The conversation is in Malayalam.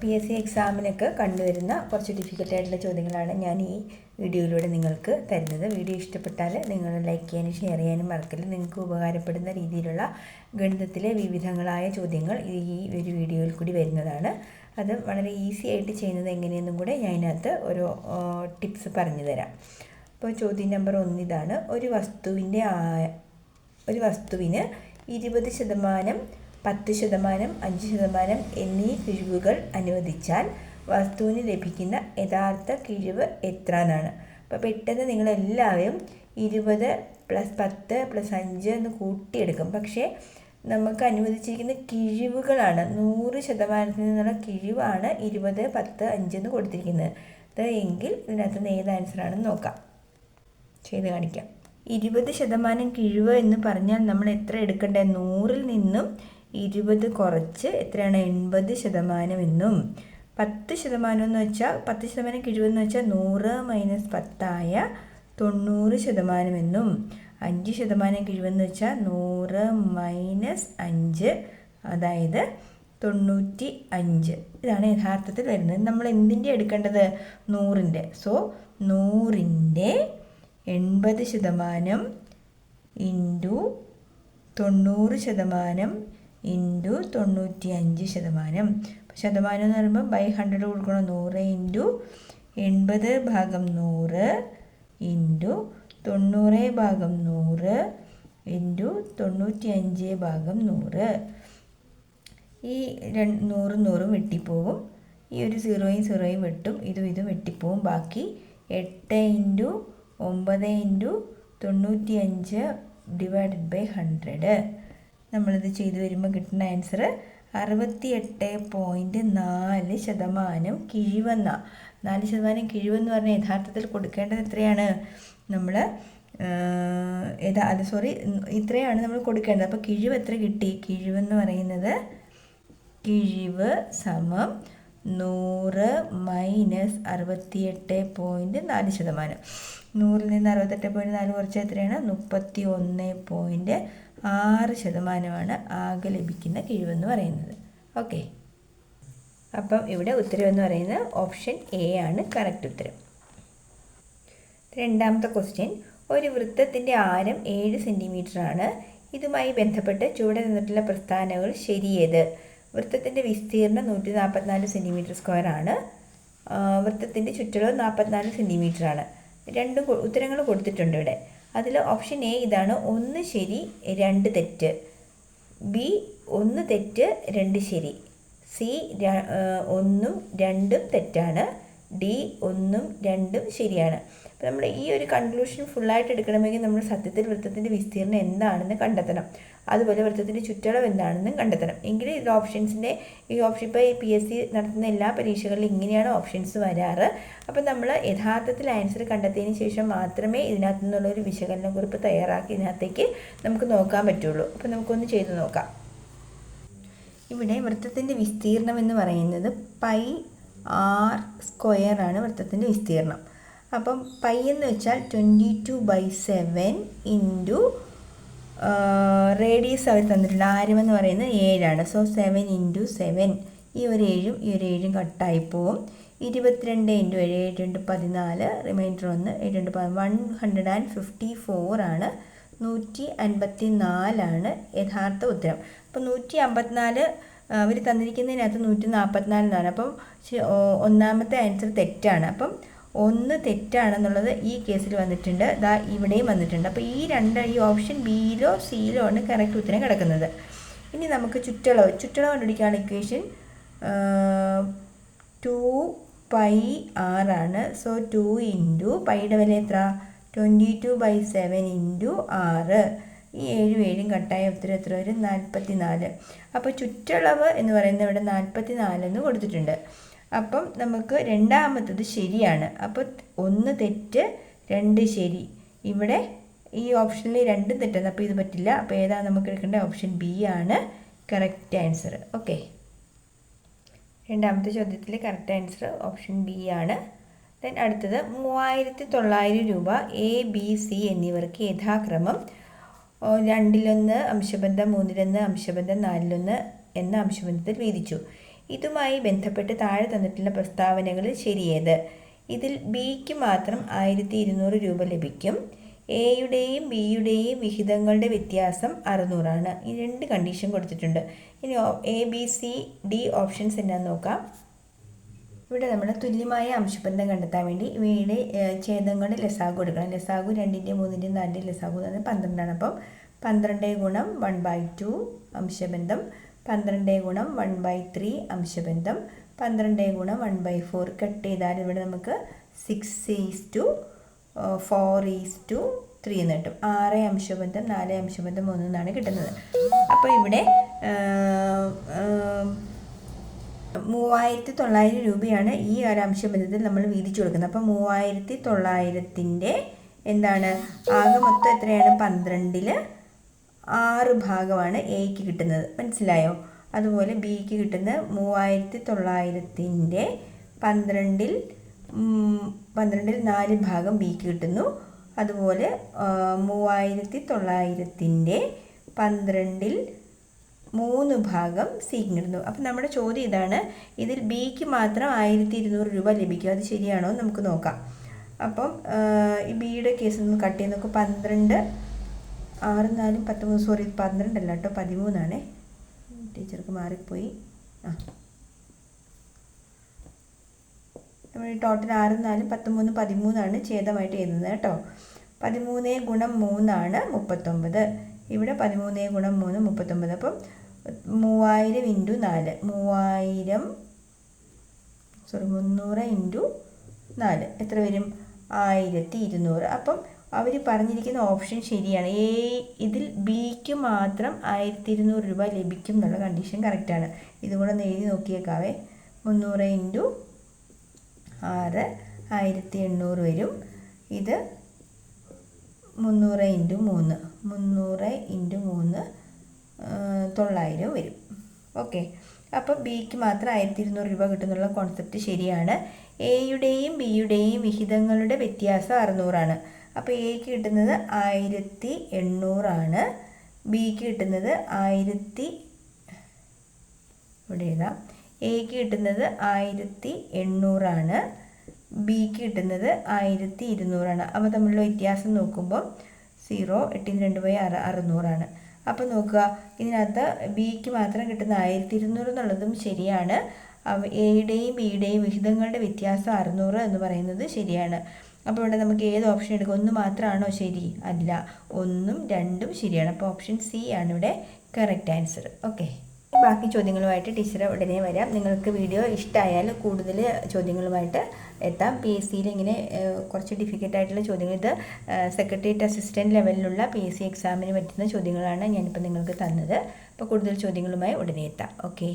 പി എസ് സി എക്സാമിനൊക്കെ കണ്ടുവരുന്ന കുറച്ച് ഡിഫിക്കൽട്ടായിട്ടുള്ള ചോദ്യങ്ങളാണ് ഞാൻ ഈ വീഡിയോയിലൂടെ നിങ്ങൾക്ക് തരുന്നത്. വീഡിയോ ഇഷ്ടപ്പെട്ടാൽ നിങ്ങൾ ലൈക്ക് ചെയ്യാനും ഷെയർ ചെയ്യാനും മറക്കില്ല നിങ്ങൾക്ക് ഉപകാരപ്പെടുന്ന രീതിയിലുള്ള ഗണിതത്തിലെ വിവിധങ്ങളായ ചോദ്യങ്ങൾ ഈ ഒരു വീഡിയോയിൽ കൂടി വരുന്നതാണ്. അത് വളരെ ഈസി ആയിട്ട് ചെയ്യുന്നത് എങ്ങനെയെന്നും കൂടെ ഞാൻ ഇതിനകത്ത് ഒരു ടിപ്സ് പറഞ്ഞു തരാം. അപ്പോൾ ചോദ്യം നമ്പർ ഒന്നിതാണ് ഒരു വസ്തുവിന്റെ ഒരു വസ്തുവിന് ഇരുപത് ശതമാനം പത്ത് ശതമാനം അഞ്ച് ശതമാനം എന്നീ കിഴിവുകൾ അനുവദിച്ചാൽ വസ്തുവിന് ലഭിക്കുന്ന യഥാർത്ഥ കിഴിവ് എത്ര എന്നാണ് അപ്പോൾ പെട്ടെന്ന് നിങ്ങളെല്ലാവരും ഇരുപത് പ്ലസ് പത്ത് പ്ലസ് അഞ്ച് എന്ന് കൂട്ടിയെടുക്കും. പക്ഷേ നമുക്ക് അനുവദിച്ചിരിക്കുന്ന കിഴിവുകളാണ് നൂറ് ശതമാനത്തിൽ നിന്നുള്ള കിഴിവാണ് ഇരുപത് പത്ത് അഞ്ച് എന്ന് കൊടുത്തിരിക്കുന്നത്. എങ്കിൽ ഇതിനകത്ത് നിന്ന് ഏത് ആൻസറാണെന്ന് നോക്കാം. ചെയ്ത് കാണിക്കാം. ഇരുപത് ശതമാനം കിഴിവ് എന്ന് പറഞ്ഞാൽ നമ്മൾ എത്ര എടുക്കേണ്ടത്? നൂറിൽ നിന്നും ഇരുപത് കുറച്ച് എത്രയാണ്? എൺപത് ശതമാനം എന്നും. പത്ത് ശതമാനം എന്ന് വെച്ചാൽ പത്ത് ശതമാനം കിഴിവെന്ന് വെച്ചാൽ നൂറ് മൈനസ് പത്തായ തൊണ്ണൂറ് ശതമാനം എന്നും. അഞ്ച് ശതമാനം കിഴിവെന്ന് വെച്ചാൽ നൂറ് മൈനസ് അഞ്ച് അതായത് തൊണ്ണൂറ്റി അഞ്ച്. ഇതാണ് യഥാർത്ഥത്തിൽ വരുന്നത്. നമ്മൾ എന്തിന്റെ എടുക്കേണ്ടത്? നൂറിന്റെ. സോ നൂറിന്റെ എൺപത് ശതമാനം ഇന്റു തൊണ്ണൂറ് ശതമാനം ഇന്റു തൊണ്ണൂറ്റി അഞ്ച് ശതമാനം ശതമാനം എന്ന് പറയുമ്പോൾ ബൈ ഹൺഡ്രഡ് കൊടുക്കണം. നൂറ് ഇന്റു എൺപത് ഭാഗം നൂറ് ഇന്റു തൊണ്ണൂറ് ഭാഗം നൂറ് ഇന്റു തൊണ്ണൂറ്റി അഞ്ച് ഭാഗം നൂറ്. ഈ രണ്ട് നൂറും നൂറും വെട്ടിപ്പോവും ഈ ഒരു സീറോയും സീറോയും വെട്ടും. ഇതും ഇതും വെട്ടിപ്പോവും ബാക്കി എട്ട് ഇന്റു ഒമ്പത് ഇന്റു തൊണ്ണൂറ്റി അഞ്ച് ഡിവൈഡഡ് ബൈ ഹൺഡ്രഡ് നമ്മളിത് ചെയ്തു വരുമ്പോൾ കിട്ടുന്ന ആൻസർ അറുപത്തി എട്ട് പോയിന്റ് നാല് ശതമാനം കിഴിവെന്ന. നാല് ശതമാനം കിഴിവെന്ന് പറഞ്ഞാൽ യഥാർത്ഥത്തിൽ കൊടുക്കേണ്ടത് എത്രയാണ്? നമ്മൾ ഏതാ അത് സോറി ഇത്രയാണ് നമ്മൾ കൊടുക്കേണ്ടത്. അപ്പോൾ കിഴിവ് എത്ര കിട്ടി? കിഴിവെന്ന് പറയുന്നത് കിഴിവ് സമം നൂറ് മൈനസ് അറുപത്തിയെട്ട് പോയിന്റ് നാല് ശതമാനം. നൂറിൽ നിന്ന് അറുപത്തെട്ട് പോയിന്റ് നാല് കുറച്ച് എത്രയാണ്? മുപ്പത്തി ഒന്ന് പോയിന്റ് ആറ് ശതമാനമാണ് ആകെ ലഭിക്കുന്ന കിഴിവെന്ന് പറയുന്നത്. ഓക്കെ അപ്പം ഇവിടെ ഉത്തരം എന്ന് പറയുന്നത് ഓപ്ഷൻ എ ആണ് കറക്റ്റ് ഉത്തരം. രണ്ടാമത്തെ ക്വസ്റ്റ്യൻ ഒരു വൃത്തത്തിന്റെ ആരം ഏഴ് സെന്റിമീറ്റർ ആണ്. ഇതുമായി ബന്ധപ്പെട്ട് ചുവടെ നിന്നിട്ടുള്ള പ്രസ്ഥാനങ്ങൾ ശരിയേത്? വൃത്തത്തിന്റെ വിസ്തീർണം നൂറ്റി നാൽപ്പത്തിനാല് സെന്റിമീറ്റർ സ്ക്വയർ ആണ് വൃത്തത്തിന്റെ ചുറ്റളവ് നാൽപ്പത്തിനാല് സെന്റിമീറ്റർ ആണ്. രണ്ട് ഉത്തരങ്ങൾ കൊടുത്തിട്ടുണ്ട് ഇവിടെ. അതിൽ ഓപ്ഷൻ എ ഇതാണ് ഒന്ന് ശരി രണ്ട് തെറ്റ്. ബി ഒന്ന് തെറ്റ് രണ്ട് ശരി. സി ഒന്നും രണ്ടും തെറ്റാണ്. ഡി ഒന്നും രണ്ടും ശരിയാണ്. അപ്പോൾ നമ്മൾ ഈ ഒരു കൺക്ലൂഷൻ ഫുള്ളായിട്ട് എടുക്കണമെങ്കിൽ നമ്മൾ സത്യത്തിൽ വൃത്തത്തിന്റെ വിസ്തീർണം എന്താണെന്ന് കണ്ടെത്തണം. അതുപോലെ വൃത്തത്തിന്റെ ചുറ്റളവ് എന്താണെന്നും കണ്ടെത്തണം. എങ്കിലും ഇത് ഓപ്ഷൻസിന്റെ ഈ ഓപ്ഷൻ ഇപ്പോൾ ഈ പി എസ് സി നടത്തുന്ന എല്ലാ പരീക്ഷകളിലും ഇങ്ങനെയാണ് ഓപ്ഷൻസ് വരാറ്. അപ്പോൾ നമ്മൾ യഥാർത്ഥത്തിൽ ആൻസർ കണ്ടെത്തിയതിന് ശേഷം മാത്രമേ ഇതിനകത്തു നിന്നുള്ളൊരു വിശകലന കുറിപ്പ് തയ്യാറാക്കി ഇതിനകത്തേക്ക് നമുക്ക് നോക്കാൻ പറ്റുള്ളൂ. അപ്പോൾ നമുക്കൊന്ന് ചെയ്തു നോക്കാം. ഇവിടെ വൃത്തത്തിന്റെ വിസ്തീർണം എന്ന് പറയുന്നത് പൈ ആർ സ്ക്വയർ ആണ് വൃത്തത്തിന്റെ വിസ്തീർണം അപ്പം പൈ എന്ന് വെച്ചാൽ twenty two by seven into radius അവർ തന്നിട്ടുണ്ട് ആരം എന്ന് പറയുന്നത് ഏഴാണ്. സോ സെവൻ ഇന്റു സെവൻ ഈ ഒരു ഏഴും ഈ ഒരു ഏഴും കട്ടായി പോവും. ഇരുപത്തിരണ്ട് ഇന്റു ഏഴ് ഏഴ് രണ്ട് പതിനാല് റിമൈൻഡർ ഒന്ന് ഏഴ് രണ്ട് one hundred and fifty four ആണ്. നൂറ്റി അൻപത്തി നാലാണ് യഥാർത്ഥ ഉത്തരം. അപ്പോൾ നൂറ്റി അമ്പത്തിനാല് അവർ തന്നിരിക്കുന്നതിനകത്ത് നൂറ്റി നാൽപ്പത്തിനാലിനാണ് അപ്പം ഒന്നാമത്തെ ആൻസർ തെറ്റാണ്. അപ്പം ഒന്ന് തെറ്റാണെന്നുള്ളത് ഈ കേസിൽ വന്നിട്ടുണ്ട്. ദാ ഇവിടെയും വന്നിട്ടുണ്ട്. അപ്പോൾ ഈ രണ്ട് ഈ ഓപ്ഷൻ ബിയിലോ സിയിലോ ആണ് കറക്റ്റ് ഉത്തരം കിടക്കുന്നത്. ഇനി നമുക്ക് ചുറ്റളവ് ചുറ്റളവ് കണ്ടുപിടിക്കാനുള്ള ഇക്വേഷൻ ടു പൈ ആറാണ് സോ ടു ഇന്റു പൈയുടെ വില എത്ര? Twenty two by seven into ആറ് ഈ ഏഴും ഏഴും കട്ടായ ഉത്തരം എത്ര വരും? നാൽപ്പത്തി നാല് അപ്പോൾ ചുറ്റളവ് എന്ന് പറയുന്നത് ഇവിടെ നാൽപ്പത്തി നാലെന്ന് കൊടുത്തിട്ടുണ്ട്. അപ്പം നമുക്ക് രണ്ടാമത്തത് ശരിയാണ്. അപ്പോൾ ഒന്ന് തെറ്റ് രണ്ട് ശരി. ഇവിടെ ഈ ഓപ്ഷനിൽ രണ്ടും തെറ്റാണ്. അപ്പോൾ ഇത് പറ്റില്ല. അപ്പോൾ ഏതാണ് നമുക്ക് എടുക്കേണ്ടത്? ഓപ്ഷൻ ബി ആണ്. കറക്റ്റ് ആൻസർ ഓക്കെ രണ്ടാമത്തെ ചോദ്യത്തിൽ കറക്റ്റ് ആൻസർ ഓപ്ഷൻ ബി ആണ്. ദെൻ അടുത്തത് മൂവായിരത്തി തൊള്ളായിരം രൂപ എ ബി സി എന്നിവർക്ക് യഥാക്രമം. രണ്ടിലൊന്ന് അംശബന്ധം മൂന്നിലൊന്ന് അംശബന്ധം നാലിലൊന്ന് എന്ന അംശബന്ധത്തിൽ വീതിച്ചു. ഇതുമായി ബന്ധപ്പെട്ട് താഴെ തന്നിട്ടുള്ള പ്രസ്താവനകളിൽ ശരിയേത്. ഇതിൽ ബിക്ക് മാത്രം ആയിരത്തി ഇരുന്നൂറ് രൂപ ലഭിക്കും. എയുടെയും ബിയുടെയും വിഹിതങ്ങളുടെ വ്യത്യാസം അറുന്നൂറാണ്. ഈ രണ്ട് കണ്ടീഷൻ കൊടുത്തിട്ടുണ്ട്. ഇനി A B C D options എന്നാന്ന് നോക്കാം. ഇവിടെ നമ്മൾ തുല്യമായ അംശബന്ധം കണ്ടെത്താൻ വേണ്ടി ഇവയുടെ ഛേദങ്ങളുടെ ലസാഗു എടുക്കണം. ലസാഗു രണ്ടിന്റെ മൂന്നിന്റെ നാലിന്റെ ലസാഗു എന്ന് പറഞ്ഞാൽ പന്ത്രണ്ടാണ്. അപ്പം പന്ത്രണ്ട് ഗുണം വൺ ബൈ ടു അംശബന്ധം പന്ത്രണ്ട് ഗുണം വൺ ബൈ ത്രീ അംശബന്ധം. പന്ത്രണ്ട് ഗുണം വൺ ബൈ ഫോർ കട്ട് ചെയ്താൽ ഇവിടെ നമുക്ക് six is to four is to three എന്ന് കിട്ടും. ആറ് അംശബന്ധം നാല് അംശബന്ധം മൂന്ന് എന്നാണ് കിട്ടുന്നത്. അപ്പോൾ ഇവിടെ മൂവായിരത്തി തൊള്ളായിരം രൂപയാണ് ഈ ഒരു അംശബന്ധത്തിൽ നമ്മൾ വീതിച്ചു കൊടുക്കുന്നത്. അപ്പോൾ മൂവായിരത്തി തൊള്ളായിരത്തിന്റെ എന്താണ്? ആകെ മൊത്തം എത്രയാണ്? പന്ത്രണ്ടിൽ ആറ് ഭാഗമാണ് എക്ക് കിട്ടുന്നത്. മനസ്സിലായോ? അതുപോലെ ബിക്ക് കിട്ടുന്ന മൂവായിരത്തി തൊള്ളായിരത്തിന്റെ പന്ത്രണ്ടിൽ പന്ത്രണ്ടിൽ നാല് ഭാഗം ബിക്ക് കിട്ടുന്നു. അതുപോലെ മൂവായിരത്തി തൊള്ളായിരത്തിന്റെ പന്ത്രണ്ടിൽ മൂന്ന് ഭാഗം സിക്ക് കിട്ടുന്നു. അപ്പം നമ്മുടെ ചോദ്യം ഇതാണ്. ഇതിൽ ബിക്ക് മാത്രം ആയിരത്തി ഇരുന്നൂറ് രൂപ ലഭിക്കും. അത് ശരിയാണോ നമുക്ക് നോക്കാം. അപ്പം ഈ ബിയുടെ കേസ് ഒന്ന് കട്ട് ചെയ്ത് നോക്കുക പന്ത്രണ്ട് ആറ് നാലും പത്തൊമ്പത് സോറി പന്ത്രണ്ടല്ല കേട്ടോ പതിമൂന്നാണേ. ടീച്ചർക്ക് മാറിപ്പോയി. ആ. നമ്മൾ ടോട്ടൽ ആറ് നാലും പത്തൊമ്പത് പതിമൂന്നാണ് ഛേദമായിട്ട് എഴുതുന്നത് കേട്ടോ. പതിമൂന്ന് ഗുണം മൂന്നാണ് മുപ്പത്തൊമ്പത്. ഇവിടെ പതിമൂന്ന് ഗുണം മൂന്ന് മുപ്പത്തൊമ്പത്. അപ്പം മൂവായിരം ഇന്റു നാല്. മൂവായിരം സോറി മുന്നൂറ് ഇന്റു നാല്. എത്ര വരും? ആയിരത്തി ഇരുന്നൂറ്. അപ്പം അവർ പറഞ്ഞിരിക്കുന്ന ഓപ്ഷൻ ശരിയാണ്. എ ഇതിൽ ബിക്ക് മാത്രം ആയിരത്തി ഇരുന്നൂറ് രൂപ ലഭിക്കും എന്നുള്ള കണ്ടീഷൻ കറക്റ്റാണ് ഇതും കൂടെ ഒന്ന് എഴുതി നോക്കിയേക്കാവേ. മുന്നൂറ് ഇന്റു ആറ് ആയിരത്തി എണ്ണൂറ് വരും. ഇത് മുന്നൂറ് ഇന്റു മൂന്ന്. മുന്നൂറ് ഇന്റു മൂന്ന് തൊള്ളായിരം വരും. ഓക്കെ. അപ്പോൾ ബിക്ക് മാത്രം ആയിരത്തി ഇരുന്നൂറ് രൂപ കിട്ടുന്നുള്ള കോൺസെപ്റ്റ് ശരിയാണ്. എയുടെയും ബിയുടെയും വിഹിതങ്ങളുടെ വ്യത്യാസം അറുന്നൂറാണ്. അപ്പോൾ എക്ക് കിട്ടുന്നത് ആയിരത്തി എണ്ണൂറാണ്. ബിക്ക് കിട്ടുന്നത് ആയിരത്തി ഇവിടെ എഴുതാം. എക്ക് കിട്ടുന്നത് ആയിരത്തി എണ്ണൂറാണ്. ബിക്ക് കിട്ടുന്നത് ആയിരത്തി ഇരുന്നൂറാണ്. അപ്പോൾ തമ്മിലുള്ള വ്യത്യാസം നോക്കുമ്പോൾ സീറോ എട്ടിന് രണ്ട് പോയി അറ അറുന്നൂറാണ്. അപ്പോൾ നോക്കുക ഇതിനകത്ത് ബിക്ക് മാത്രം കിട്ടുന്ന ആയിരത്തി ഇരുന്നൂറ് എന്നുള്ളതും ശരിയാണ്. എയുടെയും ബിയുടെയും വിഹിതങ്ങളുടെ വ്യത്യാസം അറുന്നൂറ് എന്ന് പറയുന്നത് ശരിയാണ്. അപ്പോൾ ഇവിടെ നമുക്ക് ഏത് ഓപ്ഷൻ എടുക്കും? ഒന്ന് മാത്രമാണോ ശരി? അല്ല. ഒന്നും രണ്ടും ശരിയാണ്. അപ്പോൾ ഓപ്ഷൻ സി ആണ് ഇവിടെ കറക്റ്റ് ആൻസർ ഓക്കെ ബാക്കി ചോദ്യങ്ങളുമായിട്ട് ടീച്ചർ ഉടനെ വരാം. നിങ്ങൾക്ക് വീഡിയോ ഇഷ്ടമായാൽ കൂടുതൽ ചോദ്യങ്ങളുമായിട്ട് എത്താം. പി എസ് സിയിൽ ഇങ്ങനെ കുറച്ച് ഡിഫിക്കൽട്ട് ആയിട്ടുള്ള ചോദ്യങ്ങൾ. ഇത് സെക്രട്ടേറിയറ്റ് അസിസ്റ്റന്റ് ലെവലിലുള്ള പി എസ് സി എക്സാമിന് പറ്റുന്ന ചോദ്യങ്ങളാണ് ഞാനിപ്പോൾ നിങ്ങൾക്ക് തന്നത്. അപ്പോൾ കൂടുതൽ ചോദ്യങ്ങളുമായി ഉടനെ എത്താം. ഓക്കെ